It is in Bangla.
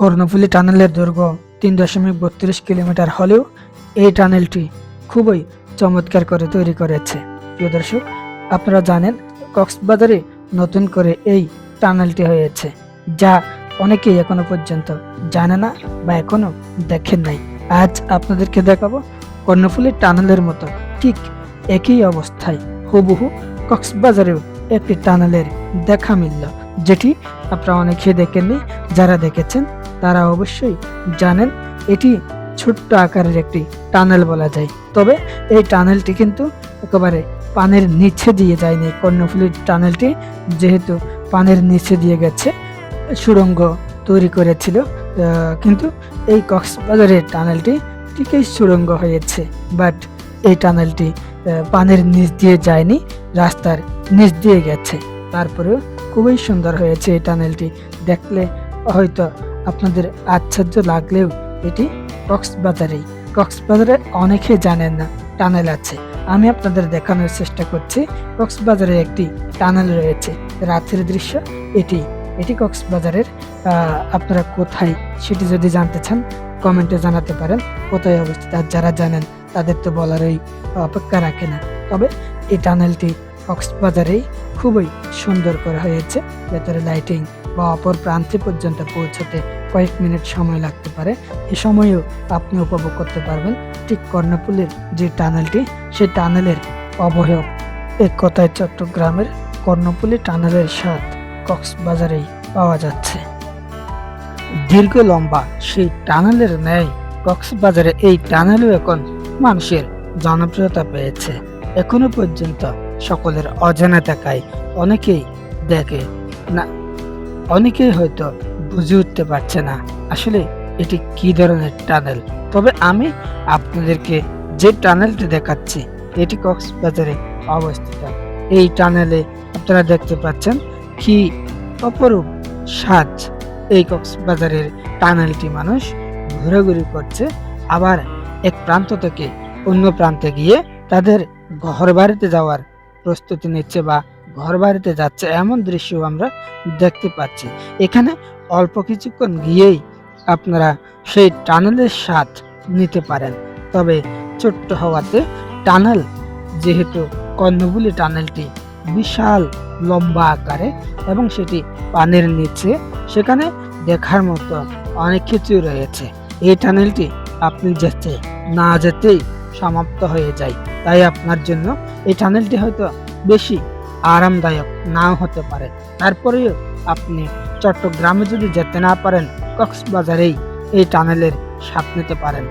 কর্ণফুলী টানেলের দৈর্ঘ্য তিন দশমিক বত্রিশ কিলোমিটার হলেও এই টানেলটি খুবই চমৎকার করে তৈরি করেছে। প্রিয় দর্শক, আপনারা জানেন কক্সবাজারে নতুন করে এই টানেলটি হয়েছে, যা অনেকেই এখনও পর্যন্ত জানে না বা এখনও দেখেন নাই। আজ আপনাদেরকে দেখাবো কর্ণফুলী টানেলের মতো ঠিক একই অবস্থায় হুবহু কক্সবাজারেও একটি টানেলের দেখা মিলল, যেটি আপনারা অনেকে দেখেননি, যারা দেখেছেন তারা অবশ্যই জানেন, এটি ছোট্ট আকারের একটি টানেল বলা যায়। তবে এই টানেলটি কিন্তু একেবারে পানের নিচে দিয়ে যায়নি। কর্ণফুলীর টানেলটি যেহেতু পানের নিচে দিয়ে গেছে, সুড়ঙ্গ তৈরি করেছিল কিন্তু এই কক্সবাজারের টানেলটি ঠিকই সুড়ঙ্গ হয়েছে। বাট এই টানেলটি পানের নিচ দিয়ে যায়নি, রাস্তার নিচ দিয়ে গেছে। তারপরেও খুবই সুন্দর হয়েছে এই টানেলটি। দেখলে হয়তো আপনাদের আশ্চর্য লাগলেও এটি কক্সবাজারেই। কক্সবাজারে অনেকে জানেন না, টানেল আছে। আমি আপনাদের দেখানোর চেষ্টা করছি, কক্সবাজারে একটি টানেল রয়েছে। রাতের দৃশ্য এটি। এটি কক্সবাজারের আপনারা কোথায় সেটি যদি জানতে চান, কমেন্টে জানাতে পারেন, কোথায় অবস্থিত, আর যারা জানেন, তাদের তো বলারই অপেক্ষা রাখে না। তবে এই টানেলটি কক্সবাজারেই খুবই সুন্দর করা হয়েছে। ভেতরে লাইটিং বা অপর প্রান্তে পর্যন্ত পৌঁছতে কয়েক মিনিট সময় লাগতে পারে, এ সময়েও আপনি উপভোগ করতে পারবেন। ঠিক কর্ণফুলের যে টানেলটি, সেই টানেলের অবয়ব এক কথায় চট্টগ্রামের কর্ণফুলী টানেলের স্বাদ কক্সবাজারেই পাওয়া যাচ্ছে। দীর্ঘ লম্বা সেই টানেলের ন্যায় কক্সবাজারে এই টানেলও এখন মানুষের জনপ্রিয়তা পেয়েছে। এখনও পর্যন্ত সকলের অজানা থাকায় অনেকেই দেখে না অনেকেই হয়তো বুঝে উঠতে পারছে না আসলে এটি কি ধরনের টানেল। তবে আমি আপনাদেরকে যে টানেলটি দেখাচ্ছি, এটি কক্সবাজারে অবস্থিত। এই টানেলে আপনারা দেখতে পাচ্ছেন কি অপরূপ সাজ এই কক্সবাজারের টানেলটি। মানুষ ঘোরাঘুরি করছে, আবার এক প্রান্ত থেকে অন্য প্রান্তে গিয়ে তাদের ঘর বাড়িতে যাওয়ার প্রস্তুতি নিচ্ছে বা ঘর বাড়িতে যাচ্ছে, এমন দৃশ্য আমরা দেখতে পাচ্ছি। এখানে অল্প কিছুক্ষণ গিয়েই আপনারা সেই টানেলের স্বাদ নিতে পারেন। তবে ছোট্ট হওয়াতে টানেল, যেহেতু কর্ণবুলি টানেলটি বিশাল, লম্বা আকারে এবং সেটি পানির নিচে, সেখানে দেখার মতো অনেক কিছুই রয়েছে। এই টানেলটি আপনি যেতে না যেতেই সমাপ্ত হয়ে যায়, তাই আপনার জন্য এই টানেলটি হয়তো বেশি আরামদায়ক নাও হতে পারে। তারপরেও আপনি চট্টগ্রামে যদি যেতে না পারেন, কক্সবাজারেই এই টানেলের স্বাদ নিতে পারেন।